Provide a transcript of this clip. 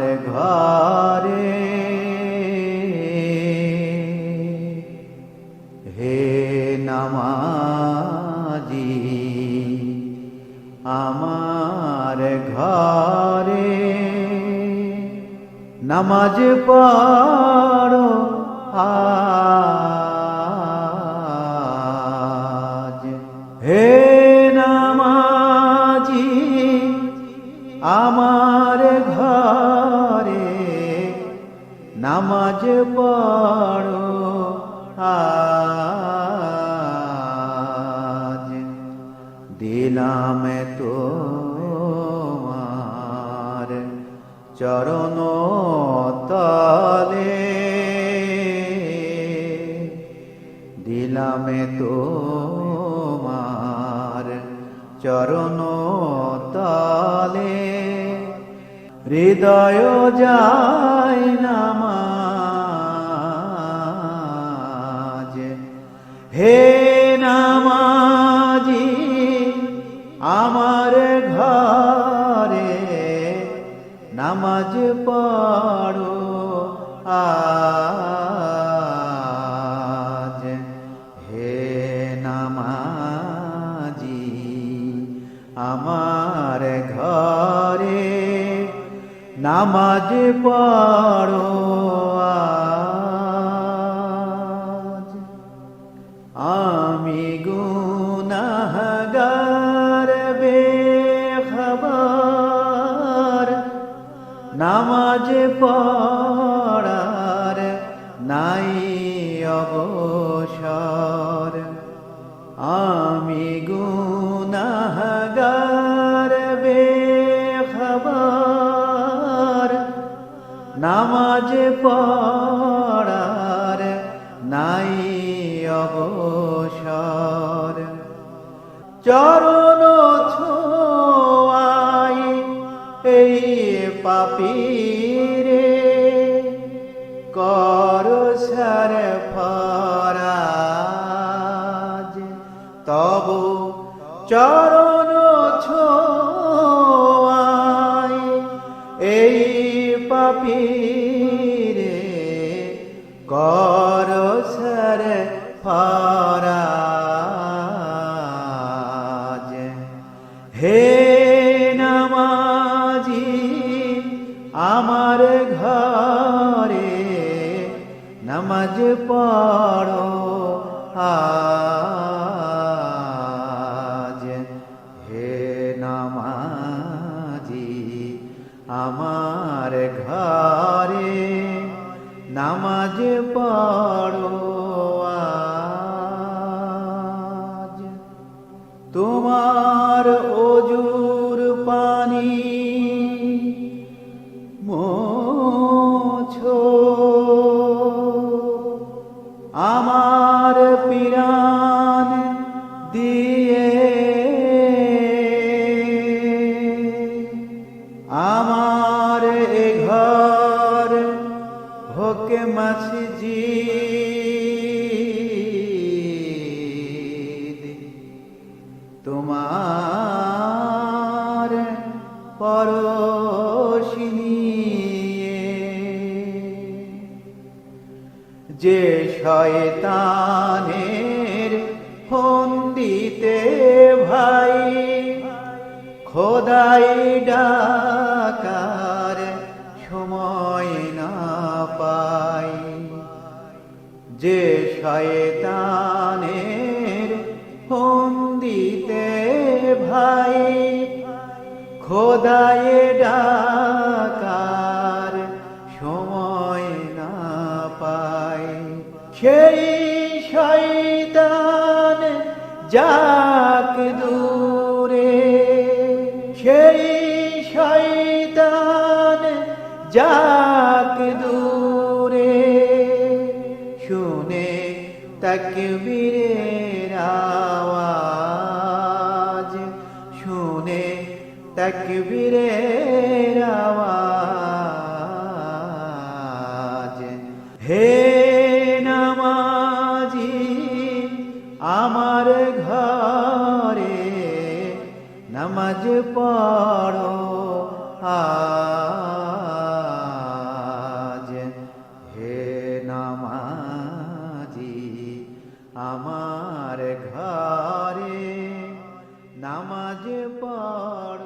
ঘরে। হে নামাজি আমার ঘরে নামাজ পড়ো আজ। হে নামাজ পড়ো আজ। দিলাম তোমার চরণ তলে। দিলামে তোমার চরণ তলে। হৃদয় যায় নামাজ হে নামাজি আমার ঘরে নামাজ পড়ো আজ। হে নামাজি আমার ঘরে নামাজ পড়ো আজ। নামাজ পড়ার নাই অবসর। আমি গুনাহগার বেখবর। নামাজ পড়ার নাই অবসর। চরণ পাপীরে কর সর ফরাজ। তব চরণ ছোয়াই এই পাপীরে কর সর ফরাজ। ঘরে নামাজ পড়ো আজ হে নামাজি আমার ঘরে নামাজ পড়ো আজ। তোমার অজুর আমার এ ঘর হোকে মসজিদ। তোমার পরশিনী যে শয়তানের ফন্দিতে ভাই খোদাই ডাকার যে শয়তানের ফন্দিতে ভাই খোদায়ে ডাকার সময় না পাই। সেই শয়তান যাক দূরে শুনে তকবীরের আওয়াজ। শুনে তকবীরের আওয়াজ। হে নামাজি আমার ঘরে নামাজ পড়ো। আজ আমার ঘরে নামাজ পড়ো